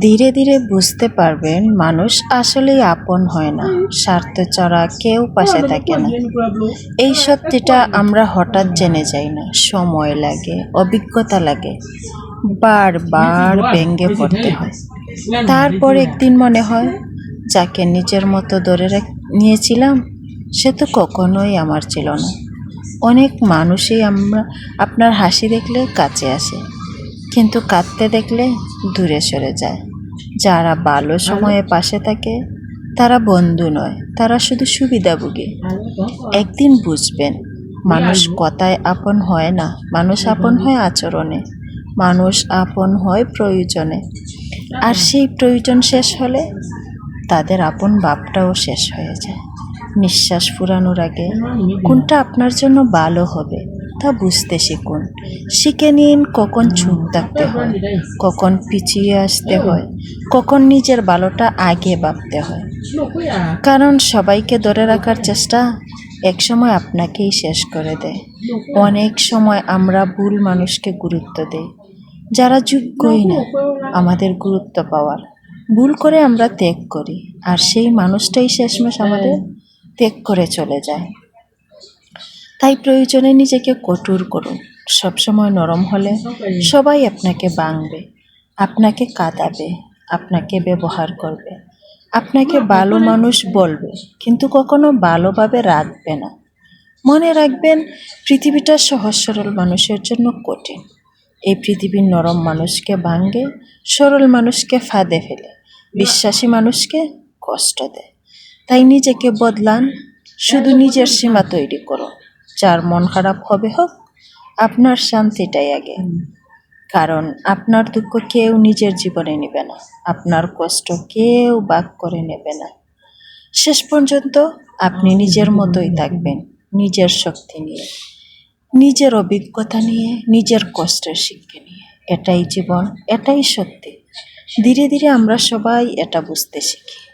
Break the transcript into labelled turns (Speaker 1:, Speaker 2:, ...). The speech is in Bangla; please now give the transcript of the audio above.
Speaker 1: ধীরে ধীরে বুঝতে পারবেন মানুষ আসলেই আপন হয় না, স্বার্থ ছাড়া কেউ পাশে থাকে না। এই সত্যিটা আমরা হঠাৎ জেনে যাই না, সময় লাগে, অভিজ্ঞতা লাগে, বারবার ব্যঙ্গে পড়তে হয়। তারপর একদিন মনে হয়, যাকে নিজের মতো ধরে নিয়েছিলাম, সে তো কখনোই আমার ছিল না। অনেক মানুষই আমরা, আপনার হাসি দেখলে কাছে আসে। কিন্তু কাঁদতে দেখলে দূরে সরে যায়। যারা ভালো সময়ে পাশে থাকে, তারা বন্ধু নয়, তারা শুধু সুবিধাভোগী। একদিন বুঝবেন, মানুষ কথায় আপন হয় না, মানুষ আপন হয় আচরণে, মানুষ আপন হয় প্রয়োজনে। আর সেই প্রয়োজন শেষ হলে তাদের আপন বাপটাও শেষ হয়ে যায়। নিঃশ্বাস ফুরানোর আগে কোনটা আপনার জন্য ভালো হবে? তা বুঝতে শিখুন। শিখে নিন কখন চুপ থাকতে হয়, কখন পিছিয়ে আসতে হয়, কখন নিজের ভালোটা আগে ভাবতে হয়। কারণ সবাইকে ধরে রাখার চেষ্টা একসময় আপনাকেই শেষ করে দেয়। অনেক সময় আমরা ভুল মানুষকে গুরুত্ব দেই। যারা যোগ্যই না, আমাদের গুরুত্ব পাওয়ার। ভুল করে আমরা ত্যাগ করি, আর সেই মানুষটাই শেষমেশ আমাদের ত্যাগ করে চলে যায়। তাই প্রয়োজনে নিজেকে কঠোর করুন। সবসময় নরম হলে সবাই আপনাকে বাংবে আপনাকে কাঁদাবে, আপনাকে ব্যবহার করবে, আপনাকে ভালো মানুষ বলবে, কিন্তু কখনো ভালোভাবে রাখবে না। মনে রাখবেন, পৃথিবীটা সহজ সরল মানুষের জন্য কঠিন। এই পৃথিবীর নরম মানুষকে ভাঙ্গে সরল মানুষকে ফাঁদে ফেলে, বিশ্বাসী মানুষকে কষ্ট দেয়। তাই নিজেকে বদলান, শুধু নিজের সীমা তৈরি করুন। যার মন খারাপ হবে হোক আপনার শান্তিটাই আগে। কারণ আপনার দুঃখ কেউ নিজের জীবনে নেবে না। আপনার কষ্ট কেউ বাক করে নেবে না। শেষ পর্যন্ত আপনি নিজের মতোই থাকবেন নিজের শক্তি নিয়ে নিজের অভিজ্ঞতা নিয়ে নিজের কষ্টের শিক্ষা নিয়ে। এটাই জীবন এটাই সত্যি। ধীরে ধীরে আমরা সবাই এটা বুঝতে শিখি।